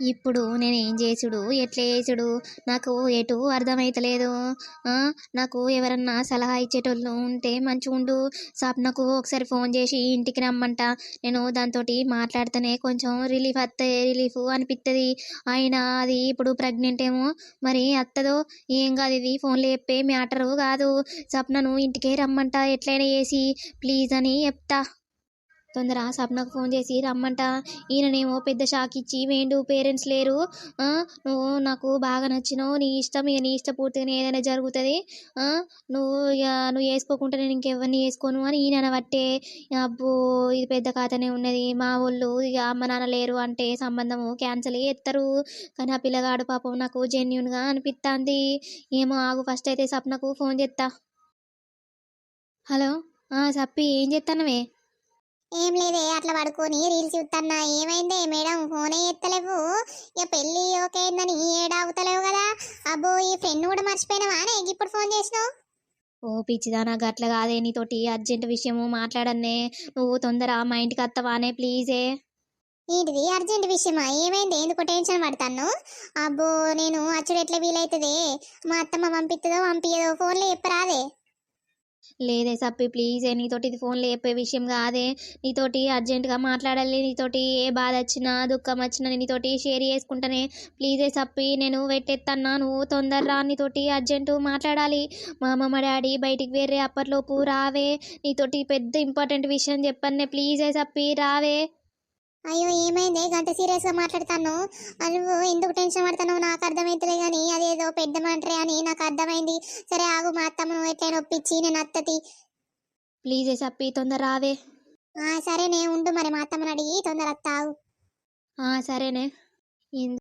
ఇప్పుడు నేను ఏం చేసుడు? ఎట్లా చేసుడు? నాకు ఎటు అర్థమవుతలేదు నాకు ఎవరన్నా సలహా ఇచ్చేటోళ్ళు ఉంటే మంచిగుండు సప్నకు ఒకసారి ఫోన్ చేసి ఇంటికి రమ్మంట. నేను దాంతో మాట్లాడితేనే కొంచెం రిలీఫ్ వస్తే రిలీఫ్ అనిపిస్తుంది అయినా అది ఇప్పుడు ప్రెగ్నెంట్ ఏమో. మరి అత్తదో? ఏం కాదు ఇది. ఫోన్లో చెప్పే మ్యాటరు కాదు. సప్నను ఇంటికే రమ్మంట. ఎట్లయినా చేసి. ప్లీజ్ అని చెప్తా. తొందర సప్నకు ఫోన్ చేసి రమ్మంట. ఈయననేమో పెద్ద షాక్ ఇచ్చి వేండు పేరెంట్స్ లేరు. నువ్వు నాకు బాగా నచ్చినావు. నీ ఇష్టం ఇక నీ ఇష్టపూర్తిగా ఏదైనా జరుగుతుంది. నువ్వు ఇక నువ్వు వేసుకోకుంటే నేను ఇంకెవరిని వేసుకోను అని ఈయన బట్టే అబ్బో ఇది పెద్ద ఖాతానే ఉన్నది. మా వాళ్ళు ఇక అమ్మ నాన్న లేరు అంటే సంబంధము క్యాన్సిల్ చేస్తారు కానీ ఆ పిల్లగాడు పాపం నాకు జెన్యున్గా అనిపిస్తుంది ఏమో ఆగు ఫస్ట్ అయితే సప్నకు ఫోన్ చేస్తా హలో? సప్పి ఏం చేస్తానవే ఏం లేదే అట్లా పడుకొని రీల్స్ చూస్తున్నా ఏమైందే మేడం? ఫోనే ఎత్తలేవు. ఇక పెళ్ళి ఓకే అయిందని ఏడాగుతలేవు కదా? అబ్బో ఈ ఫ్రెండ్ కూడా మర్చిపోయినావా నే ఇప్పుడు ఫోన్ చేసినావు? ఓ పిచ్చిదానా గట్ల కాదే నీతోటి అర్జెంట్ విషయము మాట్లాడన్నే. నువ్వు తొందర మా ఇంటికి వస్తావానే ప్లీజే. ఏంటిది? అర్జెంట్ విషయమా? ఏమైంది? ఎందుకు టెన్షన్ పడతాను అబ్బో నేను అచ్చుడు ఎట్లా వీలైతుంది? మా అత్తమ్మ పంపిస్తుందో పంపించదో ఫోన్లో చెప్పరాదే. లేదే సప్పి ప్లీజే నీతోటి ఇది ఫోన్లో చెప్పే విషయం కాదే. నీతోటి అర్జెంటుగా మాట్లాడాలి నీతోటి ఏ బాధ వచ్చినా దుఃఖం వచ్చినా నేను నీతోటి షేర్ చేసుకుంటానే. ప్లీజే సప్పి నేను పెట్టేత్తన్నా నువ్వు తొందరరా నీతోటి అర్జెంటు మాట్లాడాలి. మా అమ్మ మా డాడీ బయటికి వేరే అప్పట్లోపు రావే. నీతోటి పెద్ద ఇంపార్టెంట్ విషయం చెప్పన్నే. ప్లీజే సప్పి రావే. అయ్యో ఏమైంది? గంట సీరియస్గా మాట్లాడతాను నువ్వు ఎందుకు టెన్షన్ పడతానో నాకు అర్థమైతలే కానీ అదేదో పెద్ద మంటరే అని నాకు అర్థమైంది. సరే ఆగు మా అత్తమ్మను ఎట్లయినా ఒప్పించి నేను అత్తతి. ప్లీజే సప్పి తొందర రావే. సరేనే ఉండు మరి మా అత్తమ్మని అడిగి తొందర అత్తావు సరేనే.